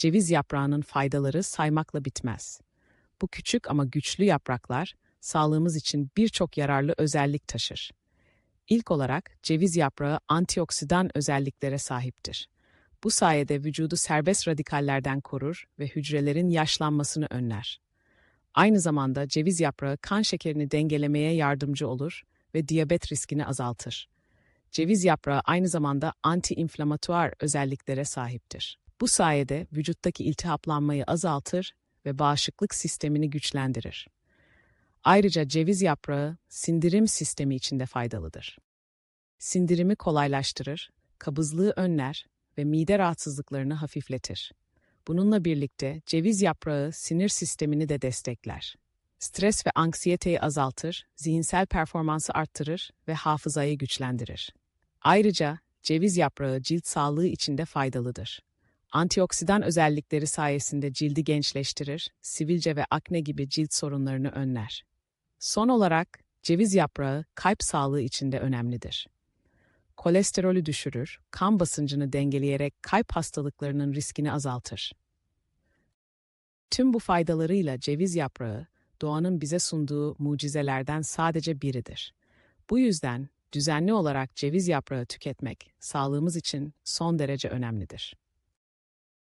Ceviz yaprağının faydaları saymakla bitmez. Bu küçük ama güçlü yapraklar sağlığımız için birçok yararlı özellik taşır. İlk olarak ceviz yaprağı antioksidan özelliklere sahiptir. Bu sayede vücudu serbest radikallerden korur ve hücrelerin yaşlanmasını önler. Aynı zamanda ceviz yaprağı kan şekerini dengelemeye yardımcı olur ve diyabet riskini azaltır. Ceviz yaprağı aynı zamanda anti-inflamatuar özelliklere sahiptir. Bu sayede vücuttaki iltihaplanmayı azaltır ve bağışıklık sistemini güçlendirir. Ayrıca ceviz yaprağı sindirim sistemi için de faydalıdır. Sindirimi kolaylaştırır, kabızlığı önler ve mide rahatsızlıklarını hafifletir. Bununla birlikte ceviz yaprağı sinir sistemini de destekler. Stres ve anksiyeteyi azaltır, zihinsel performansı arttırır ve hafızayı güçlendirir. Ayrıca ceviz yaprağı cilt sağlığı için de faydalıdır. Antioksidan özellikleri sayesinde cildi gençleştirir, sivilce ve akne gibi cilt sorunlarını önler. Son olarak ceviz yaprağı kalp sağlığı için de önemlidir. Kolesterolü düşürür, kan basıncını dengeleyerek kalp hastalıklarının riskini azaltır. Tüm bu faydalarıyla ceviz yaprağı, doğanın bize sunduğu mucizelerden sadece biridir. Bu yüzden düzenli olarak ceviz yaprağı tüketmek sağlığımız için son derece önemlidir.